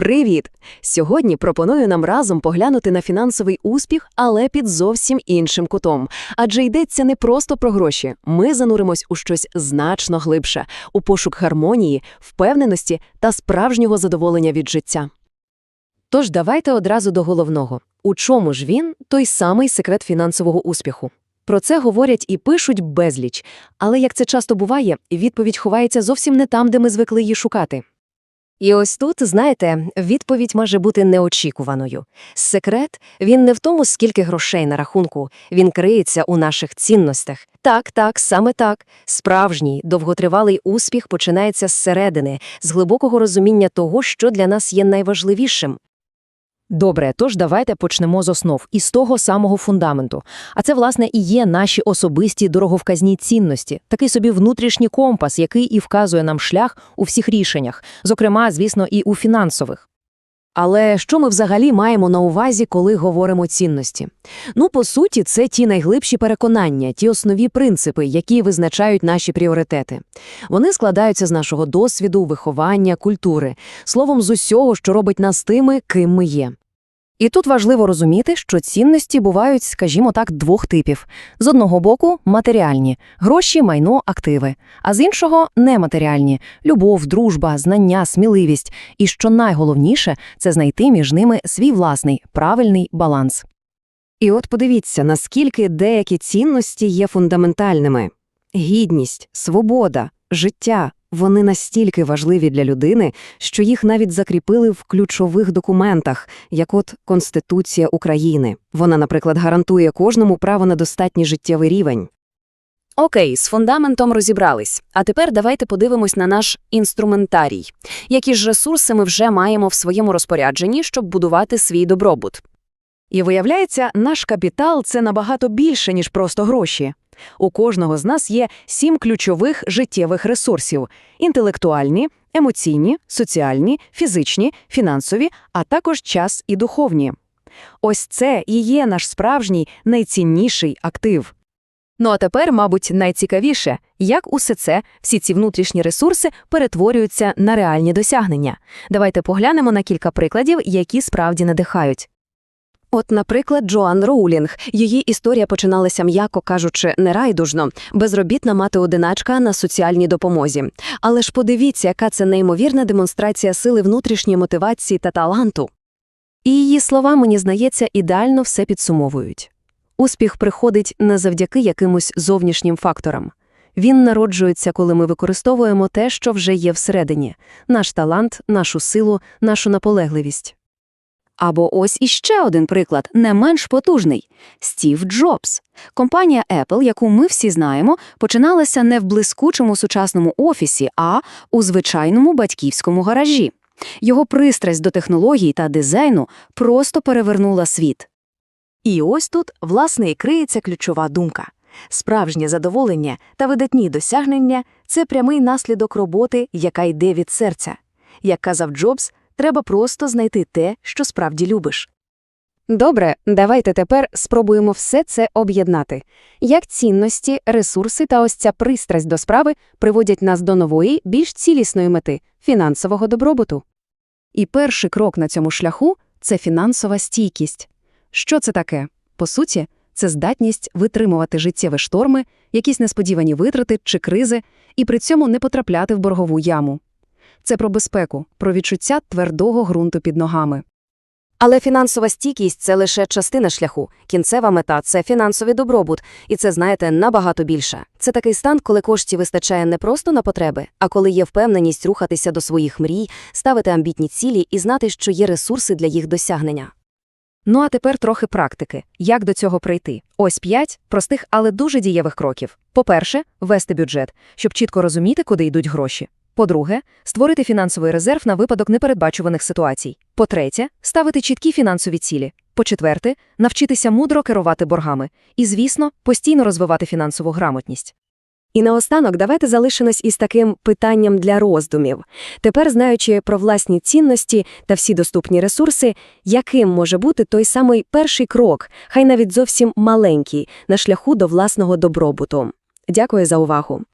Привіт! Сьогодні пропоную нам разом поглянути на фінансовий успіх, але під зовсім іншим кутом. Адже йдеться не просто про гроші. Ми зануримось у щось значно глибше, у пошук гармонії, впевненості та справжнього задоволення від життя. Тож давайте одразу до головного. У чому ж він той самий секрет фінансового успіху? Про це говорять і пишуть безліч, але як це часто буває, відповідь ховається зовсім не там, де ми звикли її шукати. І ось тут, знаєте, відповідь може бути неочікуваною. Секрет він не в тому, скільки грошей на рахунку, він криється у наших цінностях. Так, так, саме так. Справжній, довготривалий успіх починається зсередини, з глибокого розуміння того, що для нас є найважливішим. Добре, тож давайте почнемо з основ і з того самого фундаменту. А це, власне, і є наші особисті дороговказні цінності, такий собі внутрішній компас, який і вказує нам шлях у всіх рішеннях, зокрема, звісно, і у фінансових. Але що ми взагалі маємо на увазі, коли говоримо цінності? Ну, по суті, це ті найглибші переконання, ті основі принципи, які визначають наші пріоритети. Вони складаються з нашого досвіду, виховання, культури, словом, з усього, що робить нас тими, ким ми є. І тут важливо розуміти, що цінності бувають, скажімо так, двох типів. З одного боку – матеріальні – гроші, майно, активи, а з іншого – нематеріальні – любов, дружба, знання, сміливість. І що найголовніше – це знайти між ними свій власний, правильний баланс. І от подивіться, наскільки деякі цінності є фундаментальними. Гідність, свобода, життя – вони настільки важливі для людини, що їх навіть закріпили в ключових документах, як от Конституція України. Вона, наприклад, гарантує кожному право на достатній життєвий рівень. Окей, з фундаментом розібрались. А тепер давайте подивимось на наш інструментарій. Які ж ресурси ми вже маємо в своєму розпорядженні, щоб будувати свій добробут? І виявляється, наш капітал – це набагато більше, ніж просто гроші. У кожного з нас є сім ключових життєвих ресурсів – інтелектуальні, емоційні, соціальні, фізичні, фінансові, а також час і духовні. Ось це і є наш справжній найцінніший актив. Ну а тепер, мабуть, найцікавіше, як усе це, всі ці внутрішні ресурси перетворюються на реальні досягнення. Давайте поглянемо на кілька прикладів, які справді надихають. От, наприклад, Джоан Роулінг. Її історія починалася, м'яко кажучи, нерайдужно, безробітна мати-одиначка на соціальній допомозі. Але ж подивіться, яка це неймовірна демонстрація сили внутрішньої мотивації та таланту. І її слова, мені здається, ідеально все підсумовують. Успіх приходить не завдяки якимось зовнішнім факторам. Він народжується, коли ми використовуємо те, що вже є всередині – наш талант, нашу силу, нашу наполегливість. Або ось іще один приклад, не менш потужний – Стів Джобс. Компанія Apple, яку ми всі знаємо, починалася не в блискучому сучасному офісі, а у звичайному батьківському гаражі. Його пристрасть до технологій та дизайну просто перевернула світ. І ось тут, власне, і криється ключова думка. Справжнє задоволення та видатні досягнення – це прямий наслідок роботи, яка йде від серця. Як казав Джобс, Треба просто знайти те, що справді любиш. Добре, давайте тепер спробуємо все це об'єднати. Як цінності, ресурси та ось ця пристрасть до справи приводять нас до нової, більш цілісної мети фінансового добробуту. І перший крок на цьому шляху це фінансова стійкість. Що це таке? По суті, це здатність витримувати життєві шторми, якісь несподівані витрати чи кризи, і при цьому не потрапляти в боргову яму. Це про безпеку, про відчуття твердого ґрунту під ногами. Але фінансова стійкість це лише частина шляху. Кінцева мета це фінансовий добробут, і це, знаєте, набагато більше. Це такий стан, коли коштів вистачає не просто на потреби, а коли є впевненість рухатися до своїх мрій, ставити амбітні цілі і знати, що є ресурси для їх досягнення. Ну а тепер трохи практики. Як до цього прийти? Ось п'ять простих, але дуже дієвих кроків. По-перше, вести бюджет, щоб чітко розуміти, куди йдуть гроші. По-друге, створити фінансовий резерв на випадок непередбачуваних ситуацій. По-третє, ставити чіткі фінансові цілі. По-четверте, навчитися мудро керувати боргами. І, звісно, постійно розвивати фінансову грамотність. І наостанок давайте залишимось із таким питанням для роздумів. Тепер, знаючи про власні цінності та всі доступні ресурси, яким може бути той самий перший крок, хай навіть зовсім маленький, на шляху до власного добробуту. Дякую за увагу.